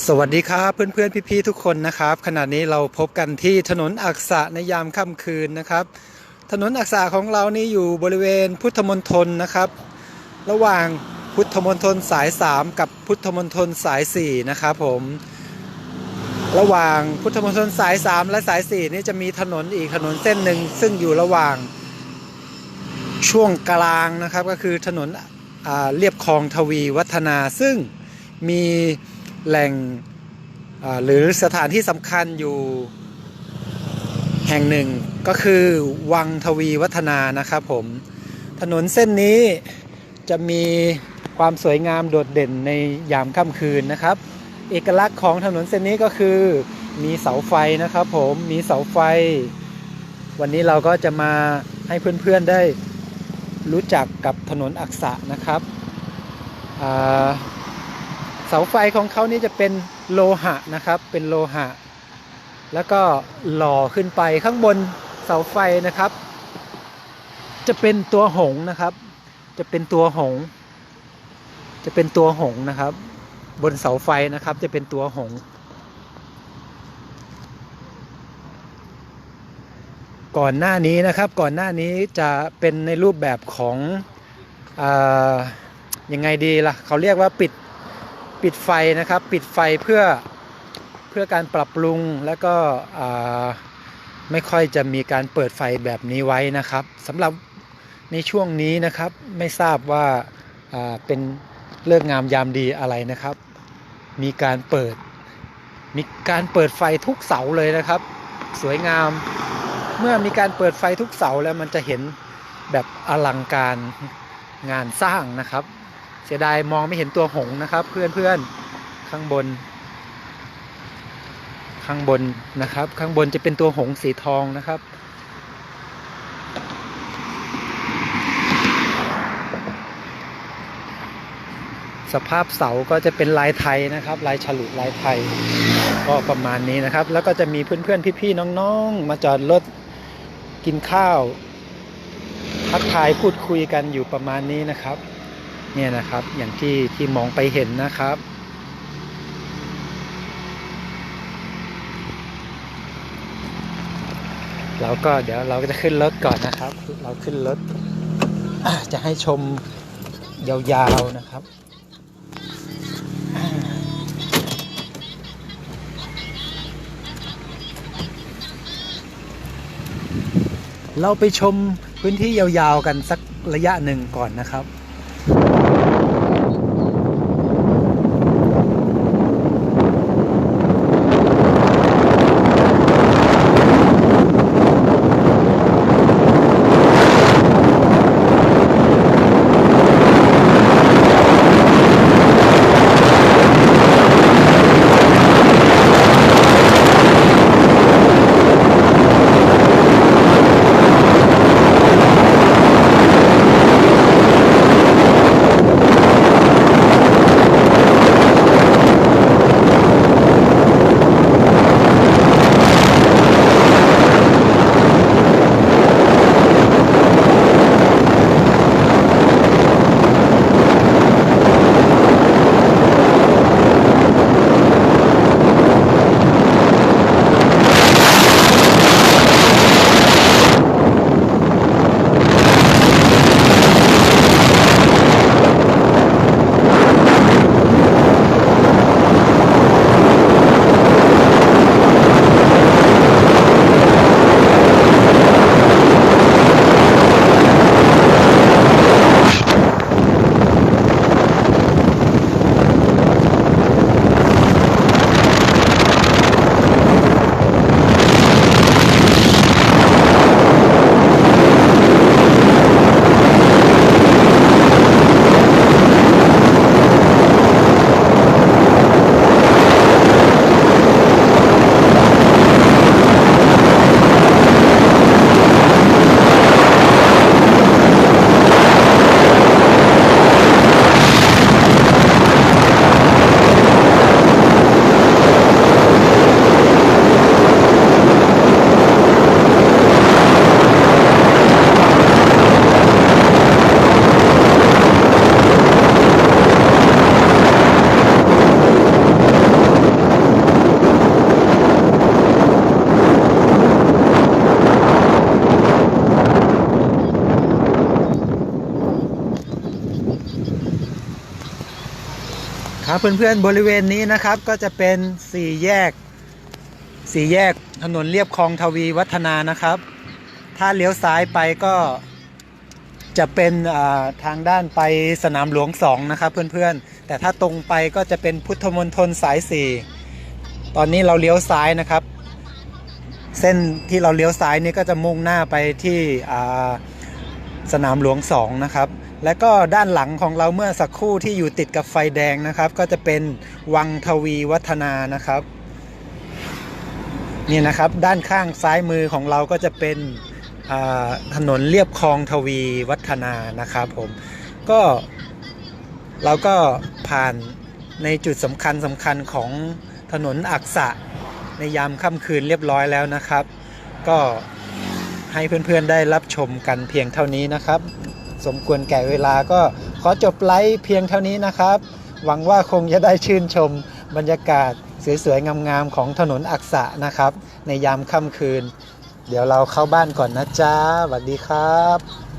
สวัสดีครับเพื่อนๆ พี่ๆทุกคนนะครับ ขณะนี้เราพบกันที่ถนนอักษะในยามค่ำคืนนะครับ ถนนอักษะของเรานี่อยู่บริเวณพุทธมณฑลนะครับ ระหว่างพุทธมณฑลสาย 3 กับพุทธมณฑลสาย 4 นะครับผม ระหว่างพุทธมณฑลสาย 3 และสาย 4 นี่จะมีถนนอีกถนนเส้นหนึ่งซึ่งอยู่ระหว่างช่วงกลางนะครับก็คือถนนเรียบคลองทวีวัฒนาซึ่งมี แหล่งหรือสถานที่สำคัญอยู่แห่งหนึ่งก็คือวังทวีวัฒนานะครับผม ถนนเส้นนี้จะมีความสวยงามโดดเด่นในยามค่ำคืนนะครับ เอกลักษณ์ของถนนเส้นนี้ก็คือมีเสาไฟนะครับผมมีเสาไฟ วันนี้เราก็จะมาให้เพื่อนๆได้รู้จักกับถนนอักษะนะครับอ่า สาไฟของเขานี่จะเป็นโลหะนะครับ เป็นโลหะ แล้วก็หล่อขึ้นไปข้างบนเสาไฟนะครับ จะเป็นตัวหงนะครับ จะเป็นตัวหง จะเป็นตัวหงนะครับ บนเสาไฟนะครับ จะเป็นตัวหง ก่อนหน้านี้นะครับ ก่อนหน้านี้จะเป็นในรูปแบบของอยังไงดีล่ะ เขาเรียกว่าปิด ปิดไฟนะครับ ปิดไฟเพื่อเพื่อการปรับปรุงแล้วก็ไม่ค่อยจะมีการเปิดไฟแบบนี้ไว้นะครับสำหรับในช่วงนี้นะครับไม่ทราบว่าาเป็นเลิกงามยามดีอะไรนะครับ มีการเปิด มีการเปิดไฟทุกเสาเลยนะครับ สวยงาม เมื่อมีการเปิดไฟทุกเสาแล้วมันจะเห็นแบบอลังการงานสร้างนะครับ เสียดายมองไม่เห็นตัวหงส์นะครับ เพื่อนๆข้างบน ข้างบนนะครับ ข้างบนจะเป็นตัวหงส์สีทองนะครับ สภาพเสาก็จะเป็นลายไทยนะครับ ลายฉลุลายไทย ก็ประมาณนี้นะครับ แล้วก็จะมีเพื่อนๆพี่ๆน้องๆ มาจอดรถกินข้าวทักทายพูดคุยกันอยู่ประมาณนี้นะครับ เนี่ยนะครับอย่างที่ที่มองไปเห็นนะครับ เราก็เดี๋ยวเราก็จะขึ้นรถก่อนนะครับ เราขึ้นรถจะให้ชมยาวๆนะครับเราไปชมพื้นที่ยาวๆกันสักระยะหนึ่งก่อนนะครับ ครับเพื่อนๆบริเวณนี้นะครับก็จะเป็นสี่แยกสี่แยกถนนเรียบคลองทวีวัฒนานะครับ ถ้าเลี้ยวซ้ายไปก็จะเป็นทางด้านไปสนามหลวงสองนะครับเพื่อนๆ แต่ถ้าตรงไปก็จะเป็นพุทธมณฑลสายสี่ตอนนี้เราเลี้ยวซ้ายนะครับ เส้นที่เราเลี้ยวซ้ายนี่ก็จะมุ่งหน้าไปที่สนามหลวงสองนะครับ และก็ด้านหลังของเราเมื่อสักครู่ที่อยู่ติดกับไฟแดงนะครับ ก็จะเป็นวังทวีวัฒนานะครับนี่นะครับด้านข้างซ้ายมือของเราก็จะเป็นถนนเรียบคลองทวีวัฒนานะครับผมก็เราก็ผ่านในจุดสำคัญสำคัญของถนนอักษะในยามค่ำคืนเรียบร้อยแล้วนะครับ ก็ให้เพื่อนๆได้รับชมกันเพียงเท่านี้นะครับ สมควรแก่เวลาก็ขอจบไลฟ์เพียงเท่านี้นะครับ หวังว่าคงจะได้ชื่นชมบรรยากาศสวยๆงามๆของถนนอักษะนะครับ ในยามค่ำคืน เดี๋ยวเราเข้าบ้านก่อนนะจ๊ะสวัสดีครับ